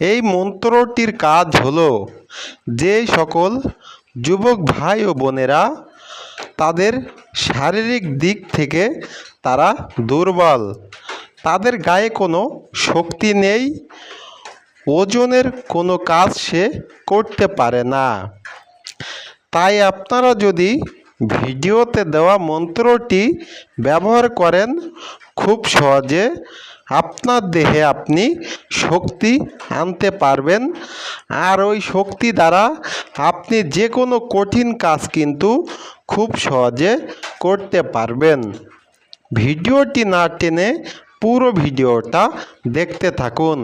এই মন্ত্রটির কাজ হলো যে সকল যুবক ভাই ও বোনেরা তাদের শারীরিক দিক থেকে তারা দুর্বল, তাদের গায়ে কোনো শক্তি নেই, ওজনের কোনো কাজ সে করতে পারে না। তাই আপনারা যদি ভিডিওতে দেওয়া মন্ত্রটি ব্যবহার করেন, খুব সহজে আপনার দেহে আপনি শক্তি আনতে পারবেন। আর ওই শক্তি দ্বারা আপনি যে কোনো কঠিন কাজ কিন্তু খুব সহজে করতে পারবেন। ভিডিওটি না টেনে পুরো ভিডিওটা দেখতে থাকুন।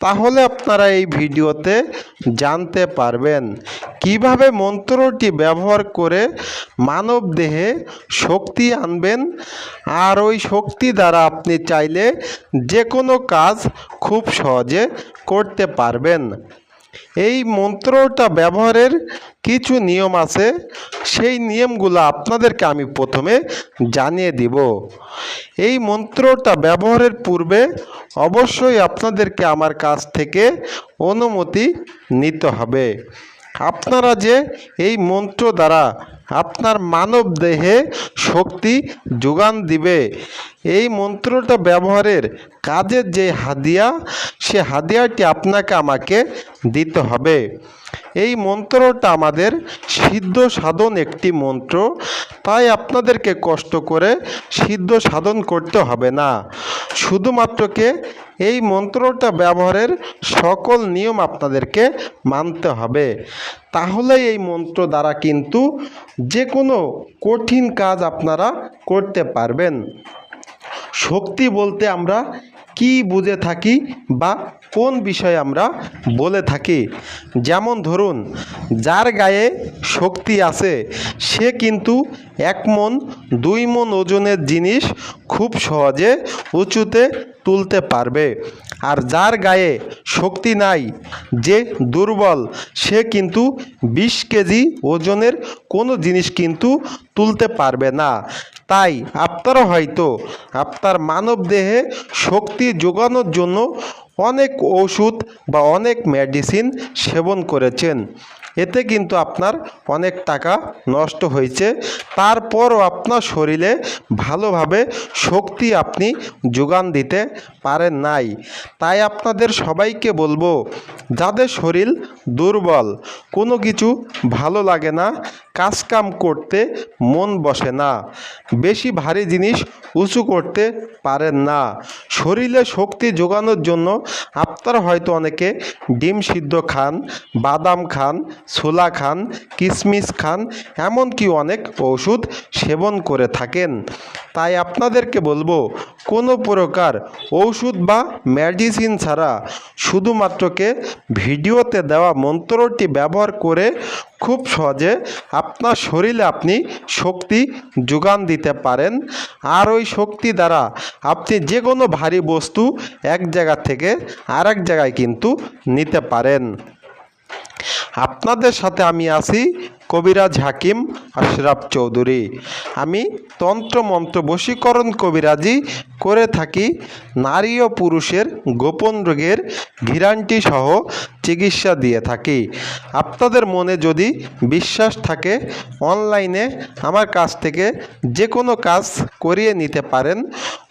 তাহলে আপনারা এই ভিডিওতে জানতে পারবেন কীভাবে মন্ত্রটি ব্যবহার করে মানব দেহে শক্তি আনবেন? আর ওই শক্তি দ্বারা আপনি চাইলে যে কোনো কাজ খুব সহজে করতে পারবেন। এই মন্ত্রটা ব্যবহারের কিছু নিয়ম আছে। সেই নিয়মগুলো আপনাদেরকে আমি প্রথমে জানিয়ে দিব। এই মন্ত্রটা ব্যবহারের পূর্বে অবশ্যই আপনাদেরকে আমার কাছ থেকে অনুমতি নিতে হবে। আপনারা যে এই মন্ত্র দ্বারা আপনার মানব দেহে শক্তি যোগান দিবে, এই মন্ত্রটা ব্যবহারের কাজের যে হাদিয়া, সে হাদিয়াটি আপনাকে আমাকে দিতে হবে। এই মন্ত্রটা আমাদের সিদ্ধ সাধন একটি মন্ত্র, তাই আপনাদেরকে কষ্ট করে সিদ্ধ সাধন করতে হবে না। শুধুমাত্রকে এই মন্ত্রটা ব্যবহারের সকল নিয়ম আপনাদেরকে মানতে হবে। তাহলে এই মন্ত্র দ্বারা কিন্তু যে কোনো কঠিন কাজ আপনারা করতে পারবেন। শক্তি বলতে আমরা কি বুঝে থাকি বা কোন বিষয়ে আমরা বলে থাকি? যেমন ধরুন, যার গায়ে শক্তি আছে, সে কিন্তু এক মন, দুই মন ওজনের জিনিস খুব সহজে উঁচুতে তুলতে পারবে। আর যার গায়ে শক্তি নাই, যে দুর্বল, সে কিন্তু বিশ কেজি ওজনের কোনো জিনিস কিন্তু তুলতে পারবে না। তাই আপনারা হয়তো আপনার মানব দেহে শক্তি যোগানোর জন্য অনেক ওষুধ বা অনেক মেডিসিন সেবন করেছেন। এতে কিন্তু আপনার অনেক টাকা নষ্ট হয়েছে। তারপরও আপনার শরীরে ভালোভাবে শক্তি আপনি যোগান দিতে পারেন নাই। তাই আপনাদের সবাইকে বলব, যাদের শরীর দুর্বল কোনো কিছু ভালো লাগে না, কাজকাম করতে মন বসে না, বেশি ভারী জিনিস উঁচু করতে পারেন না। শরীরে শক্তি যোগানোর জন্য আপনারা হয়তো অনেকে ডিম সিদ্ধ খান, বাদাম খান, ছোলা খান কিশমিশ খান, এমনকি অনেক ওষুধ সেবন করে থাকেন। তাই আপনাদেরকে বলব, কোনো প্রকার ওষুধ বা মেডিসিন ছাড়া শুধুমাত্রকে ভিডিওতে দেওয়া মন্ত্রটি ব্যবহার করে খুব সহজে আপনার শরীরে আপনি শক্তি যোগান দিতে পারেন। আর ওই শক্তি দ্বারা আপনি যে কোনো ভারী বস্তু এক জায়গা থেকে আরেক জায়গায় কিন্তু নিতে পারেন। আপনাদের সাথে আমি আছি কবিরাজ হাকিম আশরাফ চৌধুরী। আমি তন্ত্র মন্ত্র বশীকরণ কবিরাজি করে থাকি, নারী ও পুরুষের গোপন রোগের ভিরান্টি সহ চিকিৎসা দিয়ে থাকি। আপনাদের মনে যদি বিশ্বাস থাকে, অনলাইনে আমার কাছ থেকে যে কোনো কাজ করিয়ে নিতে পারেন,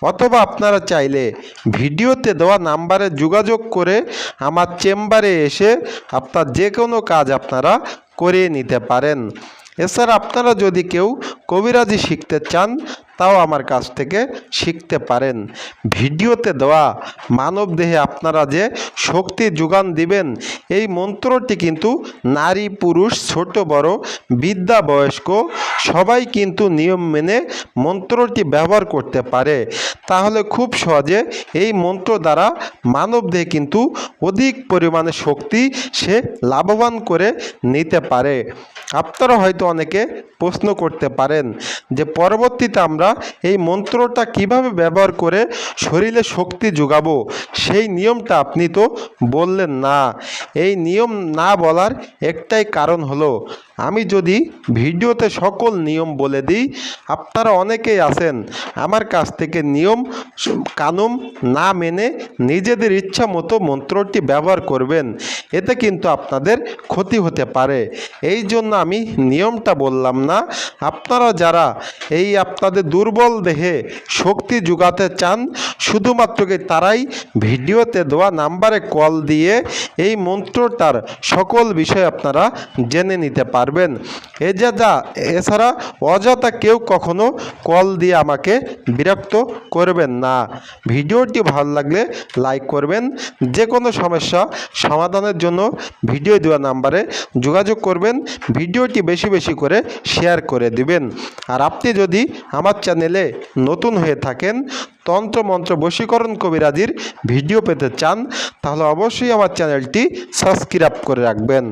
অথবা আপনারা চাইলে ভিডিওতে দেওয়া নাম্বারে যোগাযোগ করে আমার চেম্বারে এসে আপনার যে কোনো কাজ আপনারা করিয়ে নিতে পারেন। এছাড়া আপনারা যদি কেউ কবিরাজি শিখতে চান তাও আমার কাছ থেকে শিখতে পারেন। ভিডিওতে দেওয়া মানব দেহে আপনারা যে শক্তি যোগান দিবেন, এই মন্ত্রটি কিন্তু নারী, পুরুষ, ছোট, বড় বিদ্যা বয়স্ক, সবাই কিন্তু নিয়ম মেনে মন্ত্রটি ব্যবহার করতে পারে। তাহলে খুব সহজে এই মন্ত্র দ্বারা মানব দেহে কিন্তু অধিক পরিমাণে শক্তি সে লাভবান করে নিতে পারে। আপনারা হয়তো অনেকে প্রশ্ন করতে পারেন যে পরবর্তীতে আমরা এই মন্ত্রটা কীভাবে ব্যবহার করে শরীরে শক্তি যোগাবো সেই নিয়মটা আপনি তো বললেন না। এই নিয়ম না বলার একটাই কারণ হলো, আমি যদি ভিডিওতে সকল নিয়ম বলে দিই, আপনারা অনেকেই আছেন, আমার কাছ থেকে নিয়ম কানুন না মেনে নিজেদের ইচ্ছা মতো মন্ত্রটি ব্যবহার করবেন, এতে কিন্তু আপনাদের ক্ষতি হতে পারে। এই জন্য আমি নিয়মটা বললাম না। আপনারা যারা এই আপনাদের দুর্বল দেহে শক্তি যোগাতে চান, শুধুমাত্র তারাই ভিডিওতে দেওয়া নাম্বারে কল দিয়ে এই মন্ত্রটার সকল বিষয় আপনারা জেনে নিতে পারবেন। এ যা যা, এছাড়া অযথা কেউ কখনো কল দিয়ে আমাকে বিরক্ত করবেন না। ভিডিওটি ভালো লাগলে লাইক করবেন। যে কোনো সমস্যা সমাধানের জন্য ভিডিও দেওয়া নাম্বারে যোগাযোগ করবেন। ভিডিওটি বেশি বেশি করে শেয়ার করে দিবেন। আর আপনি যদি আমার চ্যানেলে নতুন হয়ে থাকেন তন্ত্র মন্ত্র বশীকরণ কবিরাজির ভিডিও পেতে চান, তাহলে অবশ্যই আমার চ্যানেলটি সাবস্ক্রাইব করে রাখবেন।